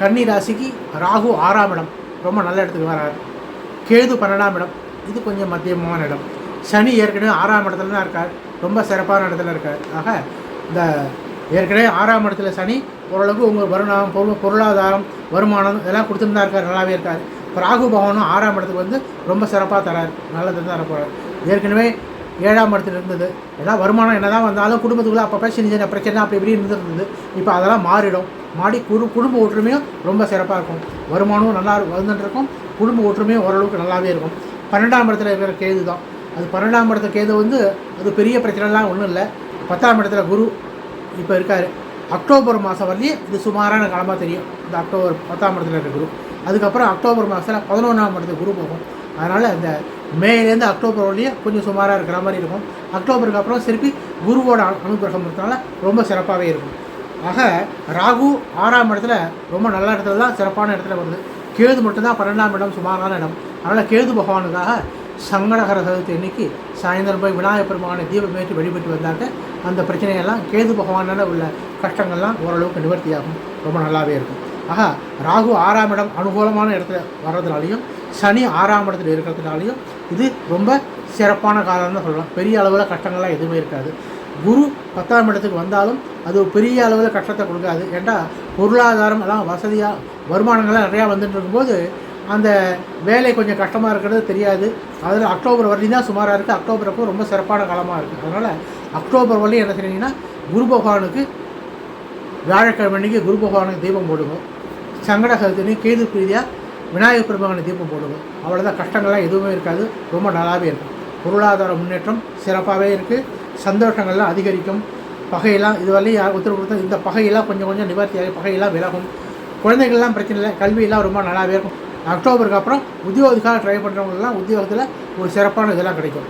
கன்னி ராசிக்கு ராகு ஆறாம் இடம். ரொம்ப நல்ல இடத்துக்கு வராரு. கேது பன்னெண்டாம் இடம். இது கொஞ்சம் மத்தியமான இடம். சனி ஏற்கனவே ஆறாம் இடத்துல தான் இருக்கார். ரொம்ப சிறப்பான இடத்துல இருக்கார். ஆக இந்த ஏற்கனவே ஆறாம் இடத்துல சனி ஓரளவுக்கு உங்கள் வருமானம் பொருள் பொருளாதாரம் வருமானம் இதெல்லாம் கொடுத்துட்டு தான் இருக்கார். நல்லாவே இருக்கார். இப்போ ராகு பகவானும் ஆறாம் இடத்துக்கு வந்து ரொம்ப சிறப்பாக தரார். நல்லது தான் போகிறார் ஏற்கனவே ஏழாம் இடத்துல இருந்தது. எல்லாம் வருமானம் என்ன தான் வந்தாலும் குடும்பத்துக்குள்ளே அப்பப்போ சின்ன சின்ன பிரச்சனை அப்படி இப்படி இருந்துருந்தது இப்போ அதெல்லாம் மாறிடும். மாடி குரு குடும்ப ஒற்றுமையும் ரொம்ப சிறப்பாக இருக்கும். வருமானமும் நல்லா வந்துட்டுருக்கும் குடும்ப ஒற்றுமையும் ஓரளவுக்கு நல்லாவே இருக்கும். பன்னெண்டாம் இடத்துல இருக்கிற கேது தான். அது பன்னெண்டாம் இடத்துல கேது வந்து அது பெரிய பிரச்சனைலாம் ஒன்றும் இல்லை. பத்தாம் இடத்துல குரு இப்போ இருக்கார். அக்டோபர் மாதம் வரலையும் இது சுமாரான காலமாக தெரியும். இந்த அக்டோபர் பத்தாம் இடத்துல இருக்கிற குரு. அதுக்கப்புறம் அக்டோபர் மாதத்தில் பதினொன்றாம் இடத்துக்கு குரு போகும். அதனால் இந்த மேலேருந்து அக்டோபர் வரலையும் கொஞ்சம் சுமாராக இருக்கிற மாதிரி இருக்கும். அக்டோபருக்கு அப்புறம் திருப்பி குருவோட அனுகிரகம் இருக்கிறதுனால ரொம்ப சிறப்பாகவே இருக்கும். ஆக ராகு ஆறாம் இடத்துல ரொம்ப நல்ல இடத்துல தான் சிறப்பான இடத்துல வருது. கேது மட்டும்தான் பன்னெண்டாம் இடம் சுமாரான இடம். அதனால் கேது பகவானுக்காக சங்கடகர சதுர்த்தி அன்னைக்கு சாயந்தரம் போய் விநாயகர் பெருமானை தீபம் ஏற்றி வழிபட்டு வந்தாக்க அந்த பிரச்சனையெல்லாம் கேது பகவானால் உள்ள கஷ்டங்கள்லாம் ஓரளவுக்கு நிவர்த்தியாகும். ரொம்ப நல்லாவே இருக்கும். ஆக ராகு ஆறாம் இடம் அனுகூலமான இடத்துல வர்றதுனாலையும் சனி ஆறாம் இடத்துல இருக்கிறதுனாலையும் இது ரொம்ப சிறப்பான காலம்னு சொல்லலாம். பெரிய அளவில் கஷ்டங்கள்லாம் எதுவுமே இருக்காது. குரு பத்தாம் இடத்துக்கு வந்தாலும் அது பெரிய அளவில் கஷ்டத்தை கொடுக்காது. ஏன்டா பொருளாதாரம் எல்லாம் வசதியாக வருமானங்கள்லாம் நிறையா வந்துட்டு இருக்கும்போது அந்த வேலை கொஞ்சம் கஷ்டமாக இருக்கிறது தெரியாது. அதில் அக்டோபர் வரலையும் தான் சுமாராக இருக்குது அக்டோபர் அப்போ ரொம்ப சிறப்பான காலமாக இருக்குது அதனால் அக்டோபர் வரலையும் என்ன செய்றீங்கன்னா குரு பகவானுக்கு வியாழக்கிழமை அன்னைக்கு குரு பகவானுக்கு தீபம் போடுங்க. சங்கட சதுர்த்தி கேது பிரீதியாக விநாயகர் பெருமானுக்கு தீபம் போடுவோம் அவ்வளோதான் கஷ்டங்கள்லாம் எதுவுமே இருக்காது. ரொம்ப நல்லாவே இருக்கும் பொருளாதார முன்னேற்றம் சிறப்பாகவே இருக்குது சந்தோஷங்கள்லாம் அதிகரிக்கும். பகையெல்லாம் இதுவரையும் யார் உத்தரவு கொடுத்தா இந்த பகையெல்லாம் கொஞ்சம் கொஞ்சம் நிவர்த்தியாகி பகையெல்லாம் விலகும். குழந்தைகள்லாம் பிரச்சனை இல்லை. கல்வியெல்லாம் ரொம்ப நல்லாவே இருக்கும். அக்டோபருக்கு அப்புறம் உத்தியோகத்துக்காக ட்ரை பண்ணுறவங்கலாம் உத்தியோகத்தில் ஒரு சிறப்பான இதெல்லாம் கிடைக்கும்.